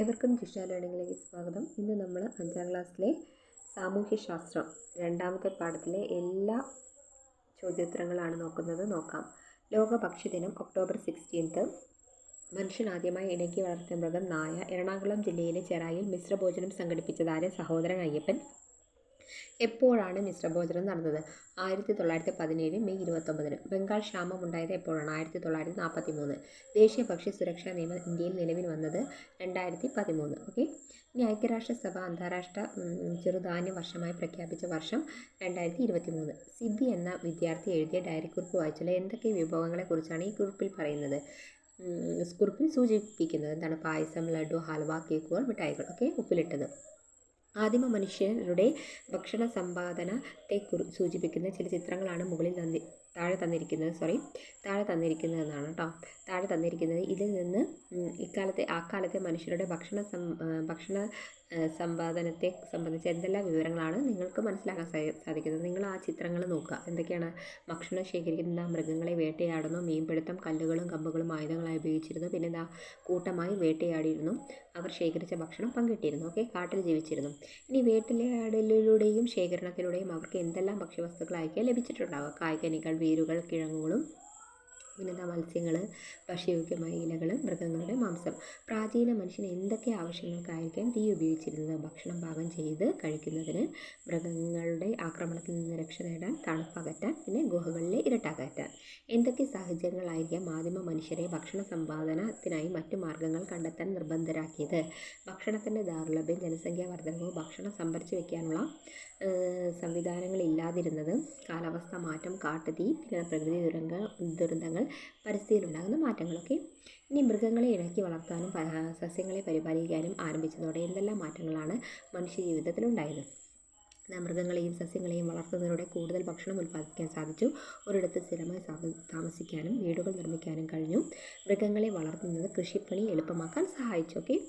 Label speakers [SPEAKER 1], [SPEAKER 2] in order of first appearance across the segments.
[SPEAKER 1] ഏവർക്കും ജിഷ ലേണിംഗിലേക്ക് സ്വാഗതം. ഇന്ന് നമ്മൾ അഞ്ചാം ക്ലാസ്സിലെ സാമൂഹ്യശാസ്ത്രം രണ്ടാമത്തെ പാഠത്തിലെ എല്ലാ ചോദ്യോത്തരങ്ങളാണ് നോക്കുന്നത്. നോക്കാം. ലോക ഭക്ഷ്യദിനം ഒക്ടോബർ സിക്സ്റ്റീൻത്ത്. മനുഷ്യൻ ആദ്യമായി ഇണക്കി വളർത്തിയ മൃഗം നായ. എറണാകുളം ജില്ലയിലെ ചെറായിൽ മിശ്രഭോജനം സംഘടിപ്പിച്ചതായ സഹോദരൻ അയ്യപ്പൻ. എപ്പോഴാണ് മിശ്രഭോജനം നടന്നത്? ആയിരത്തി തൊള്ളായിരത്തി പതിനേഴ് മെയ് ഇരുപത്തൊമ്പതിന്. ബംഗാൾ ക്ഷാമം ഉണ്ടായത് എപ്പോഴാണ്? ആയിരത്തി തൊള്ളായിരത്തി നാൽപ്പത്തി മൂന്ന് ദേശീയ ഭക്ഷ്യ സുരക്ഷാ നിയമം ഇന്ത്യയിൽ നിലവിൽ വന്നത് രണ്ടായിരത്തി പതിമൂന്ന് ഓക്കെ? ഇനി ഐക്യരാഷ്ട്രസഭ അന്താരാഷ്ട്ര ചെറുധാന്യ വർഷമായി പ്രഖ്യാപിച്ച വർഷം രണ്ടായിരത്തി ഇരുപത്തി മൂന്ന് സിബി എന്ന വിദ്യാർത്ഥി എഴുതിയ ഡയറി കുറിപ്പ് വായിച്ചാൽ എന്തൊക്കെ വിഭവങ്ങളെക്കുറിച്ചാണ് ഈ കുറിപ്പിൽ പറയുന്നത്? കുറിപ്പിൽ സൂചിപ്പിക്കുന്നത് എന്താണ്? പായസം ലഡു ഹൽവ കേക്കുകൾ മിഠായികൾ. ഒക്കെ ഉപ്പിലിട്ടത്. ആദിമ മനുഷ്യരുടെ ഭക്ഷണ സമ്പാദനത്തെ സൂചിപ്പിക്കുന്ന ചില ചിത്രങ്ങളാണ് മുകളിൽ തന്നി താഴെ തന്നിരിക്കുന്നത്. സോറി താഴെ തന്നിരിക്കുന്നതെന്നാണ് കേട്ടോ താഴെ തന്നിരിക്കുന്നത്. ഇതിൽ നിന്ന് ഇക്കാലത്തെ ആ കാലത്തെ മനുഷ്യരുടെ ഭക്ഷണ സം ഭക്ഷണ സമ്പാദനത്തെ സംബന്ധിച്ച് എന്തെല്ലാം വിവരങ്ങളാണ് നിങ്ങൾക്ക് മനസ്സിലാക്കാൻ സാധിക്കുന്നത്? നിങ്ങൾ ആ ചിത്രങ്ങൾ നോക്കുക. എന്തൊക്കെയാണ് ഭക്ഷണം ശേഖരിക്കുന്ന മൃഗങ്ങളെ വേട്ടയാടുന്നു. മീൻപിടുത്തം കല്ലുകളും കമ്പുകളും ആയുധങ്ങളായി ഉപയോഗിച്ചിരുന്നു. പിന്നെ എന്താ കൂട്ടമായി വേട്ടയാടിയിരുന്നു. അവർ ശേഖരിച്ച ഭക്ഷണം പങ്കിട്ടിരുന്നു. ഓക്കെ കാട്ടിൽ ജീവിച്ചിരുന്നു. ഇനി വേട്ടയാടലിലൂടെയും ശേഖരണത്തിലൂടെയും അവർക്ക് എന്തെല്ലാം ഭക്ഷ്യവസ്തുക്കളായിരിക്കും ലഭിച്ചിട്ടുണ്ടാവുക? കായ്കനികൾ വേരുകൾ കിഴങ്ങുകളും പിന്നെന്താ മത്സ്യങ്ങൾ ഭക്ഷ്യയോഗ്യമായ ഇലകൾ മൃഗങ്ങളുടെ മാംസം. പ്രാചീന മനുഷ്യന് എന്തൊക്കെ ആവശ്യങ്ങൾക്കായിരിക്കാം തീ ഉപയോഗിച്ചിരുന്നത്? ഭക്ഷണം പാകം ചെയ്ത് കഴിക്കുന്നതിന് മൃഗങ്ങളുടെ ആക്രമണത്തിൽ നിന്ന് രക്ഷ നേടാൻ തണുപ്പകറ്റാൻ പിന്നെ ഗുഹകളിലെ ഇരട്ടകറ്റാൻ എന്തൊക്കെ സാഹചര്യങ്ങളായിരിക്കാം ആദിമ മനുഷ്യരെ ഭക്ഷണ സമ്പാദനത്തിനായി മറ്റു മാർഗങ്ങൾ കണ്ടെത്താൻ നിർബന്ധരാക്കിയത്? ഭക്ഷണത്തിന്റെ ദാർലഭ്യം ജനസംഖ്യാ വർധനവും ഭക്ഷണം സംഭരിച്ചു വെക്കാനുള്ള ഏഹ്, സംവിധാനങ്ങളില്ലാതിരുന്നത്. കാലാവസ്ഥ മാറ്റം കാട്ടുതീ പിന്നെ പ്രകൃതി ദുരന്ത ദുരന്തങ്ങൾ പരിസ്ഥിതിയിലുണ്ടാകുന്ന മാറ്റങ്ങളൊക്കെ. ഇനി മൃഗങ്ങളെ ഇണക്കി വളർത്താനും സസ്യങ്ങളെ പരിപാലിക്കാനും ആരംഭിച്ചതോടെ എന്തെല്ലാം മാറ്റങ്ങളാണ് മനുഷ്യ ജീവിതത്തിലുണ്ടായത്? മൃഗങ്ങളെയും സസ്യങ്ങളെയും വളർത്തുന്നതിലൂടെ കൂടുതൽ ഭക്ഷണം ഉൽപ്പാദിപ്പിക്കാൻ സാധിച്ചു. ഒരിടത്ത് സ്ഥിരമായി താമ- താമസിക്കാനും വീടുകൾ നിർമ്മിക്കാനും കഴിഞ്ഞു. മൃഗങ്ങളെ വളർത്തുന്നത് കൃഷിപ്പണി എളുപ്പമാക്കാൻ സഹായിച്ചു ഓക്കെ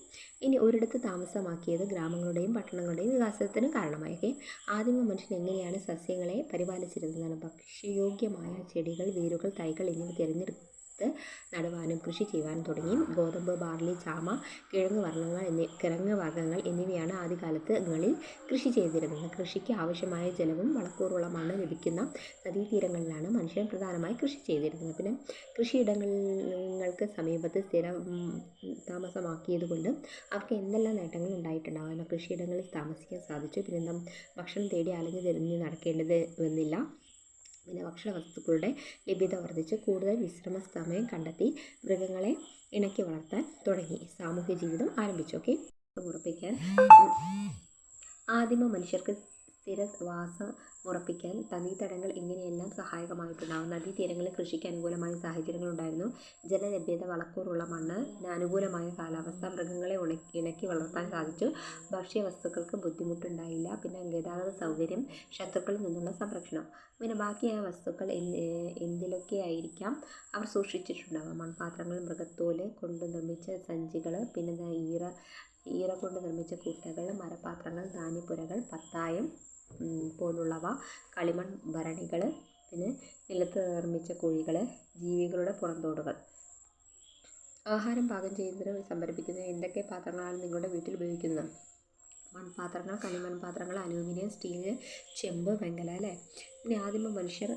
[SPEAKER 1] ഇനി ഒരിടത്ത് താമസമാക്കിയത് ഗ്രാമങ്ങളുടെയും പട്ടണങ്ങളുടെയും വികാസത്തിന് കാരണമായി ഓക്കെ ആദിമ മനുഷ്യൻ എങ്ങനെയാണ് സസ്യങ്ങളെ പരിപാലിച്ചിരുന്നതാണ് ഭക്ഷ്യയോഗ്യമായ ചെടികൾ വേരുകൾ തൈകൾ എന്നിവ തിരഞ്ഞെടുത്ത് നടുവാനും കൃഷി ചെയ്യുവാനും തുടങ്ങി. ഗോതമ്പ് ബാർലി ചാമ കിഴങ്ങ് വർഗങ്ങൾ എന്നീ കിഴങ്ങ് വർഗങ്ങൾ എന്നിവയാണ് ആദ്യകാലത്തുകളിൽ കൃഷി ചെയ്തിരുന്നത്. കൃഷിക്ക് ആവശ്യമായ ജലവും വളക്കൂറുള്ള മണ്ണ് ലഭിക്കുന്ന നദീതീരങ്ങളിലാണ് മനുഷ്യൻ പ്രധാനമായി കൃഷി ചെയ്തിരുന്നത്. പിന്നെ കൃഷിയിടങ്ങൾക്ക് സമീപത്ത് സ്ഥിരം താമസമാക്കിയതുകൊണ്ട് താമസമാക്കിയത് കൊണ്ട് അവർക്ക് എന്തെല്ലാം നേട്ടങ്ങൾ ഉണ്ടായിട്ടുണ്ടാകും കൃഷിയിടങ്ങളിൽ താമസിക്കാൻ സാധിച്ചു. പിന്നെ ഭക്ഷണം തേടി അലഞ്ഞു തിരിഞ്ഞ് നടക്കേണ്ടത് വന്നില്ല. പിന്നെ ഭക്ഷണ വസ്തുക്കളുടെ ലഭ്യത വർദ്ധിച്ച് കൂടുതൽ വിശ്രമ സമയം കണ്ടെത്തി മൃഗങ്ങളെ ഇണക്കി വളർത്താൻ തുടങ്ങി. സാമൂഹ്യ ജീവിതം ആരംഭിച്ചു. ഓക്കെ? ഉറപ്പിക്കാൻ ആദിമ മനുഷ്യർക്ക് സ്ഥിരവാസം ഉറപ്പിക്കാൻ നദീതടങ്ങൾ ഇങ്ങനെയെല്ലാം സഹായകമായിട്ടുണ്ടാകും. നദീതീരങ്ങളിൽ കൃഷിക്ക് അനുകൂലമായ സാഹചര്യങ്ങളുണ്ടായിരുന്നു. ജലലഭ്യത വളക്കൂറുള്ള മണ്ണ് അനുകൂലമായ കാലാവസ്ഥ മൃഗങ്ങളെ ഉണക്കി ഇണക്കി വളർത്താൻ സാധിച്ചു. ഭക്ഷ്യവസ്തുക്കൾക്ക് ബുദ്ധിമുട്ടുണ്ടായില്ല. പിന്നെ ഗതാഗത സൗകര്യം ശത്രുക്കളിൽ നിന്നുള്ള സംരക്ഷണം. പിന്നെ ബാക്കിയായ വസ്തുക്കൾ എന്ത് എന്തിലൊക്കെ ആയിരിക്കാം അവർ സൂക്ഷിച്ചിട്ടുണ്ടാവുക. മൺപാത്രങ്ങൾ മൃഗത്തോൽ കൊണ്ട് നിർമ്മിച്ച സഞ്ചികൾ പിന്നെ ഈറ ഈറ കൊണ്ട് നിർമ്മിച്ച കുട്ടകൾ മരപാത്രങ്ങൾ ധാന്യപ്പുരകൾ പത്തായം പോലുള്ളവ കളിമൺ ഭരണികൾ പിന്നെ നിലത്ത് നിർമ്മിച്ച കുഴികൾ ജീവികളുടെ പുറന്തോടുകൾ. ആഹാരം പാകം ചെയ്യുന്നതിന് സംഭരിപ്പിക്കുന്ന എന്തൊക്കെ പാത്രങ്ങളാണ് നിങ്ങളുടെ വീട്ടിൽ ഉപയോഗിക്കുന്നത്? മൺപാത്രങ്ങൾ കളിമൺ പാത്രങ്ങൾ അലൂമിനിയം സ്റ്റീൽ ചെമ്പ് വെങ്കല അല്ലേ? പിന്നെ ആദിമ മനുഷ്യർ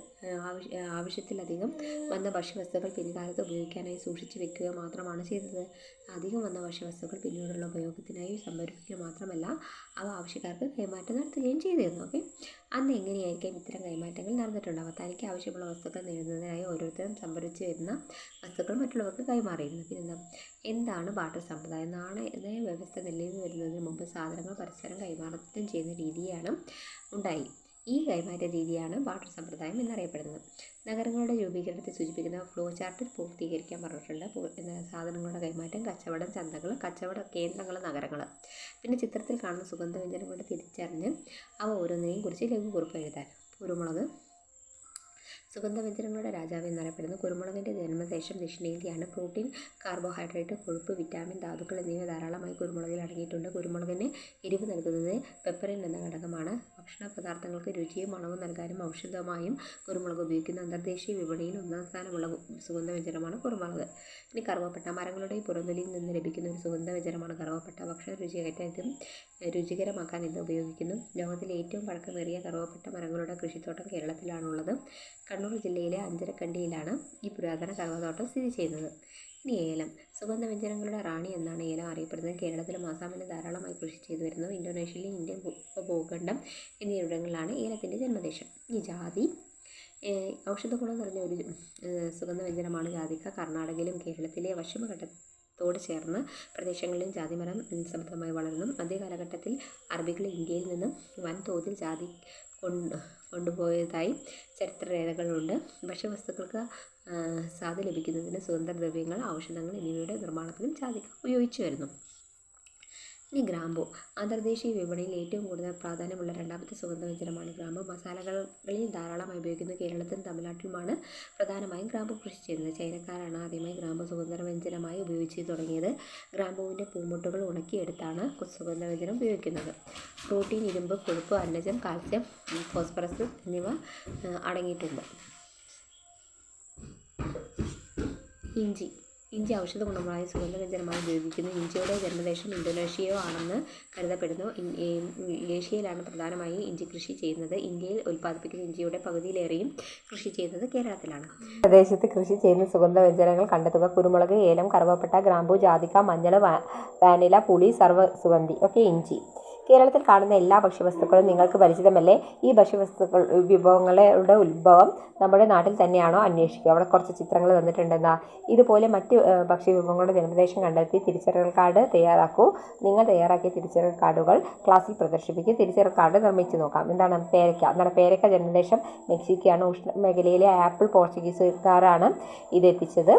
[SPEAKER 1] ആവശ്യത്തിലധികം വന്ന ഭക്ഷ്യവസ്തുക്കൾ പിൻകാലത്ത് ഉപയോഗിക്കാനായി സൂക്ഷിച്ചു വെക്കുക മാത്രമാണ് ചെയ്തത്. അധികം വന്ന ഭക്ഷ്യവസ്തുക്കൾ പിന്നീടുള്ള ഉപയോഗത്തിനായി സംഭരിക്കുക മാത്രമല്ല അവ ആവശ്യക്കാർക്ക് കൈമാറ്റം നടത്തുകയും ചെയ്തിരുന്നു. ഓക്കെ? അന്ന് എങ്ങനെയായിരിക്കും ഇത്തരം കൈമാറ്റങ്ങൾ നടന്നിട്ടുണ്ടാവുക തനിക്ക് ആവശ്യമുള്ള വസ്തുക്കൾ നേടുന്നതിനായി ഓരോരുത്തരും സംഭരിച്ചു വരുന്ന വസ്തുക്കൾ മറ്റുള്ളവർക്ക് കൈമാറിയിരുന്നു. പിന്നെന്താ? എന്താണ് ബാട്ടർ സമ്പ്രദായം? നാണയ വ്യവസ്ഥ നിലവിൽ വരുന്നതിന് മുമ്പ് സാധനങ്ങൾ പരസ്പരം കൈമാറ്റം ചെയ്യുന്ന രീതിയാണ് ഉണ്ടായി. ഈ കൈമാറ്റ രീതിയാണ് ബാർട്ടർ സമ്പ്രദായം എന്നറിയപ്പെടുന്നത്. നഗരങ്ങളുടെ രൂപീകരണത്തെ സൂചിപ്പിക്കുന്ന ഫ്ലോ ചാർട്ടിൽ പൂർത്തീകരിക്കാൻ പറഞ്ഞിട്ടുണ്ട്. സാധനങ്ങളുടെ കൈമാറ്റം കച്ചവടം ചന്തകൾ കച്ചവട കേന്ദ്രങ്ങൾ നഗരങ്ങൾ പിന്നെ ചിത്രത്തിൽ കാണുന്ന സുഗന്ധവ്യഞ്ജനങ്ങളുടെ തിരിച്ചറിഞ്ഞ് അവ ഓരോന്നിനെയും കുറിച്ച് ലഘു കുറിപ്പ് എഴുതാൻ. കുരുമുളക് സുഗന്ധവ്യഞ്ജനങ്ങളുടെ രാജാവ് എന്നറിയപ്പെടുന്നു കുരുമുളകിന്റെ ജന്മശേഷം ദക്ഷിണേന്ത്യയാണ്. പ്രോട്ടീൻ കാർബോഹൈഡ്രേറ്റ് കൊഴുപ്പ് വിറ്റാമിൻ ധാതുക്കൾ എന്നിവ ധാരാളമായി കുരുമുളകിൽ അടങ്ങിയിട്ടുണ്ട്. കുരുമുളകിന് എരിവ് നൽകുന്നത് പെപ്പറിൻ എന്ന ഘടകമാണ്. ഭക്ഷണ പദാർത്ഥങ്ങൾക്ക് രുചിയും മണവും നൽകാനും ഔഷധമായും കുരുമുളക് ഉപയോഗിക്കുന്ന അന്തർദേശീയ വിപണിയിൽ ഒന്നാം സ്ഥാനമുള്ള സുഗന്ധവ്യഞ്ജനമാണ് കുരുമുളക്. ഇനി കറുവപ്പട്ട മരങ്ങളുടെ പുറന്തൊലിയിൽ നിന്ന് ലഭിക്കുന്ന ഒരു സുഗന്ധവ്യഞ്ജനമാണ് കറുവപ്പട്ട. ഭക്ഷണ രുചികയറ്റാൻ ഇതും രുചികരമാക്കാൻ ഇത് ഉപയോഗിക്കുന്നു. ലോകത്തിലെ ഏറ്റവും പഴക്കമേറിയ കറുവപ്പട്ട മരങ്ങളുടെ കൃഷിത്തോട്ടം കേരളത്തിലാണുള്ളത്. കണ്ണൂർ ജില്ലയിലെ അഞ്ചരക്കണ്ടിയിലാണ് ഈ പുരാതന കർമ്മതോട്ടം സ്ഥിതി ചെയ്യുന്നത്. ഇനി ഏലം. സുഗന്ധവ്യഞ്ജനങ്ങളുടെ റാണി എന്നാണ് ഏലം അറിയപ്പെടുന്നത്. കേരളത്തിലും ആസാമിലും ധാരാളമായി കൃഷി ചെയ്തു വരുന്നു. ഇന്തോനേഷ്യയിലെ ഇന്ത്യൻ ഉപഭൂഖണ്ഡം എന്നിവിടങ്ങളിലാണ് ഏലത്തിന്റെ ജന്മദേശം. ഈ ജാതി. ഔഷധ ഗുണം നിറഞ്ഞ ഒരു സുഗന്ധവ്യഞ്ജനമാണ് ജാതിക്ക. കർണാടകയിലും കേരളത്തിലെ പശ്ചിമഘട്ടത്തോട് ചേർന്ന് പ്രദേശങ്ങളിലും ജാതിമരം സമൃദ്ധമായി വളരുന്നു അതേ കാലഘട്ടത്തിൽ അറബികൾ ഇന്ത്യയിൽ നിന്നും വൻതോതിൽ ജാതി കൊണ്ടുപോയതായി ചരിത്രരേഖകളുണ്ട്. ഭക്ഷ്യവസ്തുക്കൾക്ക് സ്വാദ് ലഭിക്കുന്നതിന് സുഗന്ധദ്രവ്യങ്ങൾ ഔഷധങ്ങൾ എന്നിവയുടെ നിർമ്മാണത്തിനും ചാതി ഉപയോഗിച്ചു വരുന്നു. ഇനി ഗ്രാമ്പു. അന്തർദേശീയ വിപണിയിൽ ഏറ്റവും കൂടുതൽ പ്രാധാന്യമുള്ള രണ്ടാമത്തെ സുഗന്ധവ്യഞ്ജനമാണ് ഗ്രാമ്പു. മസാലകളിൽ ധാരാളമായി ഉപയോഗിക്കുന്നത് കേരളത്തിലും തമിഴ്നാട്ടിലുമാണ് പ്രധാനമായും ഗ്രാമ്പു കൃഷി ചെയ്യുന്നത്. ചൈനക്കാരാണ് ആദ്യമായി ഗ്രാമ്പു സുഗന്ധവ്യഞ്ജനമായി ഉപയോഗിച്ച് തുടങ്ങിയത്. ഗ്രാമ്പുവിന്റെ പൂമുട്ടുകൾ ഉണക്കിയെടുത്താണ് സുഗന്ധവ്യഞ്ജനം ഉപയോഗിക്കുന്നത്. പ്രോട്ടീൻ ഇരുമ്പ് കൊഴുപ്പ് അന്നജം കാൽസ്യം ഫോസ്ഫറസ് എന്നിവ അടങ്ങിയിട്ടുണ്ട്. ഇഞ്ചി. ഇഞ്ചി ഔഷധ ഗുണമായ സുഗന്ധവ്യഞ്ജനമായി ഉപയോഗിക്കുന്നു. ഇഞ്ചിയുടെ ജന്മദേശം ഇന്തോനേഷ്യയോ ആണെന്ന് കരുതപ്പെടുന്നു. ഏഷ്യയിലാണ് പ്രധാനമായും ഇഞ്ചി കൃഷി ചെയ്യുന്നത്. ഇന്ത്യയിൽ ഉൽപ്പാദിപ്പിക്കുന്ന ഇഞ്ചിയുടെ പകുതിയിലേറെയും കൃഷി ചെയ്യുന്നത് കേരളത്തിലാണ്.
[SPEAKER 2] പ്രദേശത്ത് കൃഷി ചെയ്യുന്ന സുഗന്ധവ്യഞ്ജനങ്ങൾ കണ്ടെത്തുക. കുരുമുളക് ഏലം കറുവപ്പട്ട ഗ്രാമ്പു ജാതിക്ക മഞ്ഞൾ വാനില പുളി സർവ സുഗന്ധി ഒക്കെ ഇഞ്ചി. കേരളത്തിൽ കാണുന്ന എല്ലാ ഭക്ഷ്യവസ്തുക്കളും നിങ്ങൾക്ക് പരിചിതമല്ലേ? ഈ ഭക്ഷ്യവസ്തുക്കൾ വിഭവങ്ങളുടെ ഉത്ഭവം നമ്മുടെ നാട്ടിൽ തന്നെയാണോ? അന്വേഷിക്കുക അവിടെ കുറച്ച് ചിത്രങ്ങൾ തന്നിട്ടുണ്ടെന്നാ. ഇതുപോലെ മറ്റ് ഭക്ഷ്യവിഭവങ്ങളുടെ ജന്മദേശം കണ്ടെത്തി തിരിച്ചറിയൽ കാർഡ് തയ്യാറാക്കൂ. നിങ്ങൾ തയ്യാറാക്കിയ തിരിച്ചറിയൽ കാർഡുകൾ ക്ലാസ്സിൽ പ്രദർശിപ്പിക്കും. തിരിച്ചറിയൽ കാർഡ് നിർമ്മിച്ച് നോക്കാം. എന്താണ് പേരയ്ക്ക എന്താണ് പേരയ്ക്ക ജന്മദേശം മെക്സിക്കോയാണ് ഉഷ്ണ മേഖലയിലെ ആപ്പിൾ പോർച്ചുഗീസുകാരാണ് ഇത് എത്തിച്ചത്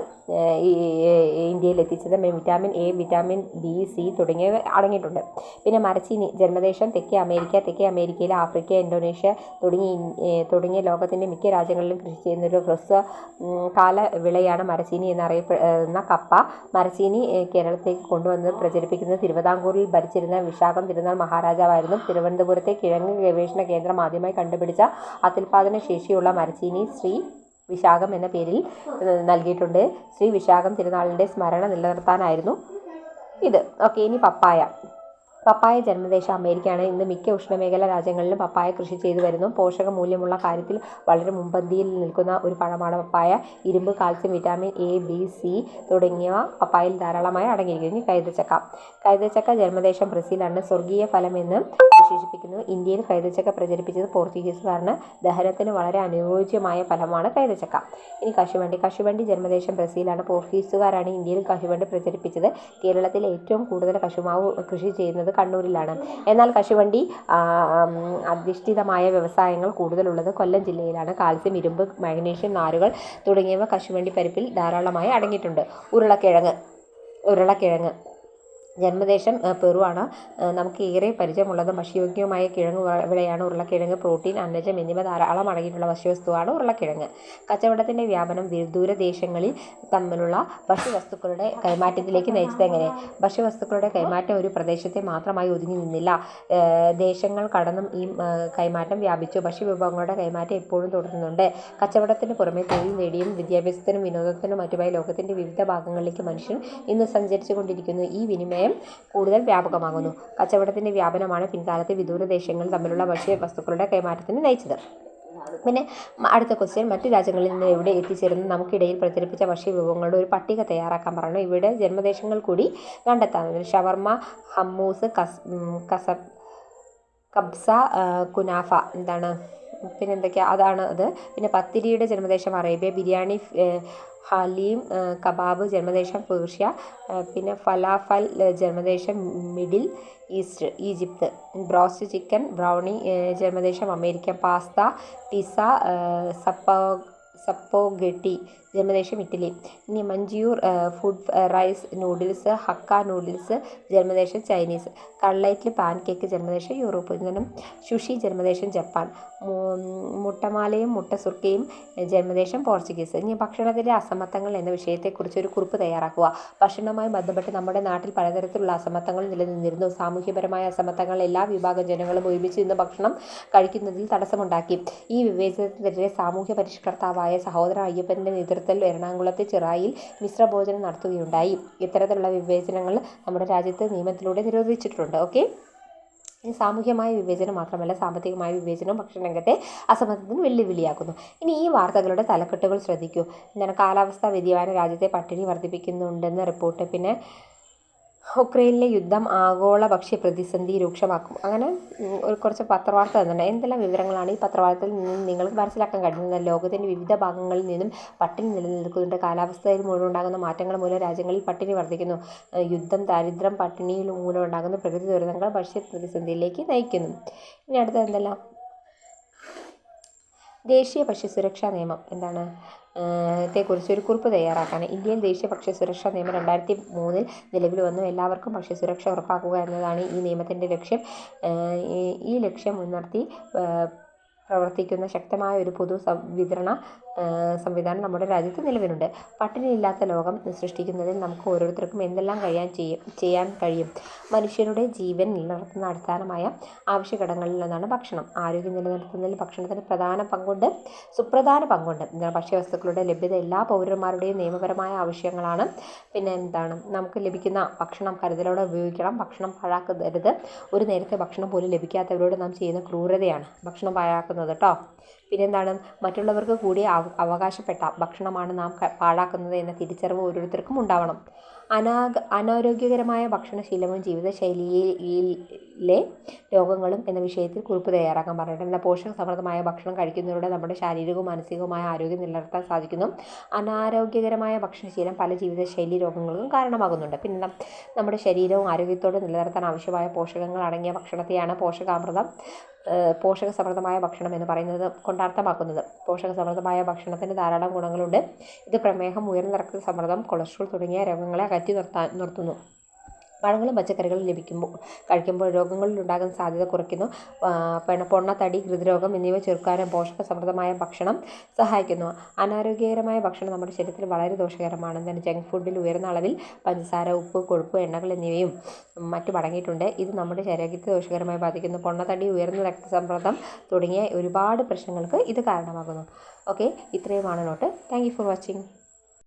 [SPEAKER 2] ഇന്ത്യയിൽ എത്തിച്ചത്. Vitamin A vitamin B C തുടങ്ങിയവ അടങ്ങിയിട്ടുണ്ട്. പിന്നെ മരച്ചീനി ജന്മദേശം തെക്കേ അമേരിക്ക തെക്കേ അമേരിക്കയിൽ ആഫ്രിക്ക ഇന്തോനേഷ്യ തുടങ്ങി തുടങ്ങിയ ലോകത്തിന്റെ മിക്ക രാജ്യങ്ങളിലും കൃഷി ചെയ്യുന്നൊരു ഹ്രസ്വ കാല വിളയാണ് മരച്ചീനി എന്നറിയപ്പെടുന്ന കപ്പ. മരച്ചീനി കേരളത്തിലേക്ക് കൊണ്ടുവന്ന് പ്രചരിപ്പിക്കുന്നത് തിരുവിതാംകൂറിൽ ഭരിച്ചിരുന്ന വിശാഖം തിരുനാൾ മഹാരാജാവായിരുന്നു. തിരുവനന്തപുരത്തെ കിഴങ്ങ് ഗവേഷണ കേന്ദ്രം ആദ്യമായി കണ്ടുപിടിച്ച അത്യുൽപാദന ശേഷിയുള്ള മരച്ചീനി ശ്രീ വിശാഖം എന്ന പേരിൽ നൽകിയിട്ടുണ്ട്. ശ്രീ വിശാഖം തിരുനാളിന്റെ സ്മരണ നിലനിർത്താനായിരുന്നു ഇത്. ഓക്കെ ഇനി പപ്പായ. പപ്പായ ജന്മദേശം അമേരിക്കയാണ്. ഇന്ന് മിക്ക ഉഷ്ണമേഖല രാജ്യങ്ങളിലും പപ്പായ കൃഷി ചെയ്തു വരുന്നു. പോഷക മൂല്യമുള്ള കാര്യത്തിൽ വളരെ മുൻപന്തിയിൽ നിൽക്കുന്ന ഒരു പഴമാണ് പപ്പായ. ഇരുമ്പ് calcium vitamin A B C തുടങ്ങിയവ പപ്പായയിൽ ധാരാളമായി അടങ്ങിയിരിക്കുന്നു. കൈതച്ചക്ക. കൈതച്ചക്ക ജന്മദേശം ബ്രസീലാണ്. സ്വർഗീയ ഫലമെന്ന് വിശേഷിപ്പിക്കുന്നു. ഇന്ത്യയിൽ കൈതച്ചക്ക പ്രചരിപ്പിച്ചത് പോർച്ചുഗീസുകാരന് ദഹനത്തിന് വളരെ അനുയോജ്യമായ ഫലമാണ് കൈതച്ചക്ക. ഇനി കശുവണ്ടി. കശുവണ്ടി ജന്മദേശം ബ്രസീലാണ്. പോർച്ചുഗീസുകാരാണ് ഇന്ത്യയിൽ കശുവണ്ടി പ്രചരിപ്പിച്ചത്. കേരളത്തിൽ ഏറ്റവും കൂടുതൽ കശുമാവ് കൃഷി ചെയ്യുന്നത് കണ്ണൂരിലാണ്. എന്നാൽ കശുവണ്ടി അധിഷ്ഠിതമായ വ്യവസായങ്ങൾ കൂടുതലുള്ളത് കൊല്ലം ജില്ലയിലാണ്. കാൽസ്യം ഇരുമ്പ് മാഗ്നീഷ്യം നാരുകൾ തുടങ്ങിയവ കശുവണ്ടി പരിപ്പിൽ ധാരാളമായി അടങ്ങിയിട്ടുണ്ട്. ഉരുളക്കിഴങ്ങ് ഉരുളക്കിഴങ്ങ്. ജന്മദേശം പെറുവാണ്. നമുക്ക് ഏറെ പരിചയമുള്ളത് ഭക്ഷ്യയോഗ്യമായ കിഴങ്ങ് വിളയാണ് ഉരുളക്കിഴങ്ങ് പ്രോട്ടീൻ അന്നജം എന്നിവ ധാരാളം അടങ്ങിയിട്ടുള്ള ഭക്ഷ്യവസ്തുവാണ് ഉരുളക്കിഴങ്ങ്. കച്ചവടത്തിന്റെ വ്യാപനം ദൂരദേശങ്ങളിൽ തമ്മിലുള്ള ഭക്ഷ്യവസ്തുക്കളുടെ കൈമാറ്റത്തിലേക്ക് നയിച്ചത് എങ്ങനെ? ഭക്ഷ്യവസ്തുക്കളുടെ കൈമാറ്റം ഒരു പ്രദേശത്തെ മാത്രമായി ഒതുങ്ങി നിന്നില്ല. ദേശങ്ങൾ കടന്നും ഈ കൈമാറ്റം വ്യാപിച്ചു. ഭക്ഷ്യവിഭവങ്ങളുടെ കൈമാറ്റം എപ്പോഴും തുടരുന്നുണ്ട്. കച്ചവടത്തിന് പുറമെ തൊഴിൽ നേടിയും വിദ്യാഭ്യാസത്തിനും വിനോദത്തിനും മറ്റുമായി ലോകത്തിന്റെ വിവിധ ഭാഗങ്ങളിലേക്ക് മനുഷ്യൻ ഇന്ന് സഞ്ചരിച്ചു കൊണ്ടിരിക്കുന്നു ഈ വിനിമയം കൂടുതൽ വ്യാപകമാകുന്നു. കച്ചവടത്തിന്റെ വ്യാപനമാണ് പിൻകാലത്ത് വിദൂര ദേശങ്ങൾ തമ്മിലുള്ള ഭക്ഷ്യ വസ്തുക്കളുടെ കൈമാറ്റത്തിന് നയിച്ചത്. പിന്നെ അടുത്ത ക്വസ്റ്റ്യൻ മറ്റു രാജ്യങ്ങളിൽ നിന്ന് എവിടെ എത്തിച്ചേരുന്ന നമുക്കിടയിൽ പ്രചരിപ്പിച്ച ഭക്ഷ്യവിഭവങ്ങളുടെ ഒരു പട്ടിക തയ്യാറാക്കാൻ പറഞ്ഞു ഇവിടെ ജന്മദേശങ്ങൾ കൂടി കണ്ടെത്താവുന്നത് ഷവർമ ഹമ്മൂസ് കസ് കസ കബ്സ കുനാഫ എന്താണ്? പിന്നെ എന്തൊക്കെയാണ് അതാണ് അത്. പിന്നെ പത്തിരിയുടെ ജന്മദേശം അറേബ്യ. ബിരിയാണി ഹലീം കബാബ് ജന്മദേശം പേർഷ്യ പിന്നെ ഫലാഫൽ ജന്മദേശം Middle East Egypt. Broast chicken brownie ജന്മദേശം അമേരിക്ക പാസ്ത പിസ്സ സപ്പോ സപ്പോഗെട്ടി ജന്മദേശം ഇറ്റലി. ഇനി Manjoor food rice noodles hakka noodles ജന്മദേശം ചൈനീസ്. കള്ളൈറ്റിൽ പാൻ കേക്ക് ജന്മദേശം യൂറോപ്പ്. നിന്നും ഷുഷി ജന്മദേശം ജപ്പാൻ. മുട്ടമാലയും മുട്ടസുർക്കയും ജന്മദേശം പോർച്ചുഗീസ്. ഇനി ഭക്ഷണത്തിലെ അസമത്വങ്ങൾ എന്ന വിഷയത്തെക്കുറിച്ച് ഒരു കുറിപ്പ് തയ്യാറാക്കുക. ഭക്ഷണവുമായി ബന്ധപ്പെട്ട് നമ്മുടെ നാട്ടിൽ പലതരത്തിലുള്ള അസമത്വങ്ങൾ നിലനിന്നിരുന്നു. സാമൂഹ്യപരമായ അസമത്വങ്ങൾ എല്ലാ വിഭാഗം ജനങ്ങളും ഒരുമിച്ച് നിന്ന് ഭക്ഷണം കഴിക്കുന്നതിൽ തടസ്സമുണ്ടാക്കി. ഈ വിവേചനത്തിനെതിരെ സാമൂഹ്യ പരിഷ്കർത്താവായ സഹോദരൻ അയ്യപ്പന്റെ നേതൃത്വത്തിൽ എറണാകുളത്തെ ചിറായിൽ മിശ്രഭോജനം നടത്തുകയുണ്ടായി. ഇത്തരത്തിലുള്ള വിവേചനങ്ങൾ നമ്മുടെ രാജ്യത്ത് നിയമത്തിലൂടെ നിരോധിച്ചിട്ടുണ്ട്. ഓക്കെ? സാമൂഹ്യമായ വിവേചനം മാത്രമല്ല സാമ്പത്തികമായ വിവേചനവും ഭക്ഷണരംഗത്തെ അസമത്വത്തിന് വെല്ലുവിളിയാക്കുന്നു. ഇനി ഈ വാർത്തകളുടെ തലക്കെട്ടുകൾ ശ്രദ്ധിക്കൂ. എന്താണ് കാലാവസ്ഥാ വ്യതിയാനം രാജ്യത്തെ പട്ടിണി വർദ്ധിപ്പിക്കുന്നുണ്ടെന്ന റിപ്പോർട്ട്. പിന്നെ ഉക്രൈനിലെ യുദ്ധം ആഗോള ഭക്ഷ്യ പ്രതിസന്ധി രൂക്ഷമാക്കും. അങ്ങനെ ഒരു കുറച്ച് പത്രവാർത്ത തന്നിട്ടുണ്ട് എന്തെല്ലാം വിവരങ്ങളാണ് ഈ പത്രവാർത്തയിൽ നിന്നും നിങ്ങൾക്ക് മനസ്സിലാക്കാൻ കഴിയുന്നത്? ലോകത്തിന്റെ വിവിധ ഭാഗങ്ങളിൽ നിന്നും പട്ടിണി നിലനിൽക്കുന്നുണ്ട്. കാലാവസ്ഥയിൽ മൂലം ഉണ്ടാകുന്ന മാറ്റങ്ങൾ മൂലം രാജ്യങ്ങളിൽ പട്ടിണി വർദ്ധിക്കുന്നു. യുദ്ധം ദാരിദ്ര്യം പട്ടിണിയിൽ മൂലം ഉണ്ടാകുന്ന പ്രകൃതി ദുരന്തങ്ങൾ ഭക്ഷ്യ പ്രതിസന്ധിയിലേക്ക് നയിക്കുന്നു. ഇനി അടുത്തത് എന്തെല്ലാം? ദേശീയ ഭക്ഷ്യസുരക്ഷാ നിയമം. എന്താണ്? ത്തെക്കുറിച്ച് ഒരു കുറിപ്പ് തയ്യാറാക്കാൻ ഇന്ത്യൻ ദേശീയ ഭക്ഷ്യസുരക്ഷാ നിയമം രണ്ടായിരത്തി മൂന്നിൽ നിലവിൽ വന്നു. എല്ലാവർക്കും ഭക്ഷ്യസുരക്ഷ ഉറപ്പാക്കുക എന്നതാണ് ഈ നിയമത്തിന്റെ ലക്ഷ്യം. ഈ- ലക്ഷ്യം മുൻനിർത്തി പ്രവർത്തിക്കുന്ന ശക്തമായ ഒരു പൊതു വിതരണ സംവിധാനം നമ്മുടെ രാജ്യത്ത് നിലവിലുണ്ട്. പട്ടിണിയില്ലാത്ത ലോകം സൃഷ്ടിക്കുന്നതിൽ നമുക്ക് ഓരോരുത്തർക്കും എന്തെല്ലാം കഴിയാൻ ചെയ്യും ചെയ്യാൻ കഴിയും? മനുഷ്യരുടെ ജീവൻ നിലനിർത്തുന്ന അടിസ്ഥാനമായ ആവശ്യഘടകങ്ങളിൽ ഒന്നാണ് ഭക്ഷണം. ആരോഗ്യം നിലനിർത്തുന്നതിൽ ഭക്ഷണത്തിന് പ്രധാന പങ്കുണ്ട് സുപ്രധാന പങ്കുണ്ട്. ഭക്ഷ്യവസ്തുക്കളുടെ ലഭ്യത എല്ലാ പൗരന്മാരുടെയും നിയമപരമായ ആവശ്യങ്ങളാണ്. പിന്നെ എന്താണ്? നമുക്ക് ലഭിക്കുന്ന ഭക്ഷണം കരുതലോടെ ഉപയോഗിക്കണം. ഭക്ഷണം പാഴാക്കരുത്. ഒരു നേരത്തെ ഭക്ഷണം പോലും ലഭിക്കാത്തവരോട് നാം ചെയ്യുന്ന ക്രൂരതയാണ്. ഭക്ഷണം പാഴാക്കുന്നത് കേട്ടോ പിന്നെന്താണ്? മറ്റുള്ളവർക്ക് കൂടി അവ- അവകാശപ്പെട്ട ഭക്ഷണമാണ് നാം പാഴാക്കുന്നത് എന്ന തിരിച്ചറിവ് ഓരോരുത്തർക്കും ഉണ്ടാവണം. അനാരോഗ്യകരമായ ഭക്ഷണശീലവും ജീവിതശൈലിയിലെ രോഗങ്ങളും എന്ന വിഷയത്തിൽ കുറിപ്പ് തയ്യാറാക്കാൻ പറഞ്ഞിട്ടുണ്ട്. പോഷക സമൃദ്ധമായ ഭക്ഷണം കഴിക്കുന്നതിലൂടെ നമ്മുടെ ശാരീരികവും മാനസികവുമായ ആരോഗ്യം നിലനിർത്താൻ സാധിക്കുന്നു. അനാരോഗ്യകരമായ ഭക്ഷണശീലം പല ജീവിതശൈലി രോഗങ്ങൾക്കും കാരണമാകുന്നുണ്ട്. പിന്നെ നമ്മുടെ ശരീരവും ആരോഗ്യത്തോടെ നിലനിർത്താൻ ആവശ്യമായ പോഷകങ്ങൾ അടങ്ങിയ ഭക്ഷണത്തെയാണ് പോഷകാമൃതം പോഷക സമൃദ്ധമായ ഭക്ഷണം എന്ന് പറയുന്നത് കൊണ്ടർത്ഥമാക്കുന്നത് പോഷക സമൃദ്ധമായ ഭക്ഷണത്തിന് ധാരാളം ഗുണങ്ങളുണ്ട്. ഇത് പ്രമേഹം ഉയർന്ന രക്തസമ്മർദ്ദം കൊളസ്ട്രോൾ തുടങ്ങിയ രോഗങ്ങളെ അകറ്റി നിർത്താൻ നിർത്തുന്നു. പഴങ്ങളും പച്ചക്കറികളും ലഭിക്കുമ്പോൾ കഴിക്കുമ്പോൾ രോഗങ്ങളിൽ ഉണ്ടാകുന്ന സാധ്യത കുറയ്ക്കുന്നു. പൊണ്ണത്തടി ഹൃദ്രോഗം എന്നിവ ചെറുക്കാനും പോഷക സമൃദ്ധമായ ഭക്ഷണം സഹായിക്കുന്നു. അനാരോഗ്യകരമായ ഭക്ഷണം നമ്മുടെ ശരീരത്തിൽ വളരെ ദോഷകരമാണ്. എന്നാൽ ജങ്ക് ഫുഡിൽ ഉയർന്ന അളവിൽ പഞ്ചസാര ഉപ്പ് കൊഴുപ്പ് എണ്ണകൾ എന്നിവയും മറ്റും അടങ്ങിയിട്ടുണ്ട് ഇത് നമ്മുടെ ശരീരത്തെ ദോഷകരമായി ബാധിക്കുന്നു. പൊണ്ണത്തടി ഉയർന്ന രക്തസമ്മർദ്ദം തുടങ്ങിയ ഒരുപാട് പ്രശ്നങ്ങൾക്ക് ഇത് കാരണമാകുന്നു. ഓക്കെ? ഇത്രയുമാണ് നോട്ട്. Thank for watching.